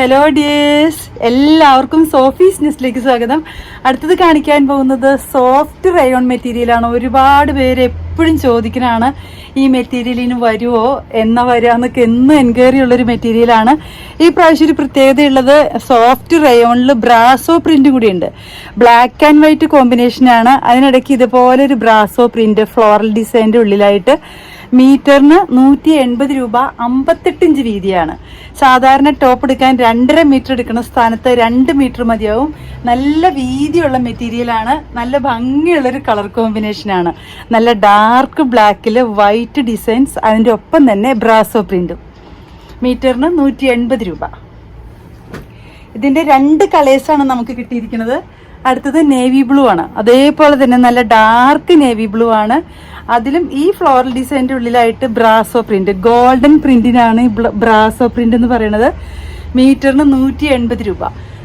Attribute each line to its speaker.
Speaker 1: Hello dears എല്ലാവർക്കും Sophie's ന്യൂസിലേക്ക് സ്വാഗതം. അടുത്തത് കാണിക്കാൻ പോകുന്നത് സോഫ്റ്റ് റയോൺ മെറ്റീരിയലാണ് ഒരുപാട് പേര് എപ്പോഴും ചോദിക്കുന്നതാണ് ഈ മെറ്റീരിയലിന് വരുമോ എന്നാ വരിക എന്നൊക്കെ എന്നും എൻക്വയറി ഉള്ളൊരു മെറ്റീരിയലാണ് ഈ പ്രാവശ്യം ഒരു പ്രത്യേകതയുള്ളത് സോഫ്റ്റ് റയോണിൽ ബ്രാസോ പ്രിന്റ് കൂടിയുണ്ട്. ബ്ലാക്ക് ആൻഡ് വൈറ്റ് കോമ്പിനേഷനാണ് അതിനിടയ്ക്ക് ഇതുപോലെ ഒരു ബ്രാസോ പ്രിന്റ് ഫ്ലോറൽ ഡിസൈന്റെ ഉള്ളിലായിട്ട് മീറ്ററിന് നൂറ്റി എൺപത് രൂപ അമ്പത്തെട്ട് ഇഞ്ച് വീതിയാണ്. സാധാരണ ടോപ്പ് എടുക്കാൻ രണ്ടര മീറ്റർ എടുക്കുന്ന സ്ഥാനത്ത് രണ്ട് മീറ്റർ മതിയാവും. നല്ല വീതിയുള്ള മെറ്റീരിയലാണ് നല്ല ഭംഗിയുള്ളൊരു കളർ കോമ്പിനേഷനാണ് നല്ല ഡാർക്ക് ബ്ലാക്കിൽ വൈറ്റ് ഡിസൈൻസ് അതിന്റെ ഒപ്പം തന്നെ ബ്രാസോ പ്രിന്റും മീറ്ററിന് നൂറ്റി എൺപത് രൂപ. ഇതിന്റെ രണ്ട് കളേഴ്സാണ് നമുക്ക് കിട്ടിയിരിക്കുന്നത്. അടുത്തത് നേവി ബ്ലൂ ആണ്. അതേപോലെ തന്നെ നല്ല ഡാർക്ക് നേവി ബ്ലൂ ആണ്. അതിലും ഈ ഫ്ലോറൽ ഡിസൈന്റെ ഉള്ളിലായിട്ട് ബ്രാസോ പ്രിന്റ് ഗോൾഡൻ പ്രിന്റിനാണ് ബ്രാസോ പ്രിന്റ് എന്ന് പറയുന്നത്. മീറ്ററിന് നൂറ്റി എൺപത് രൂപ.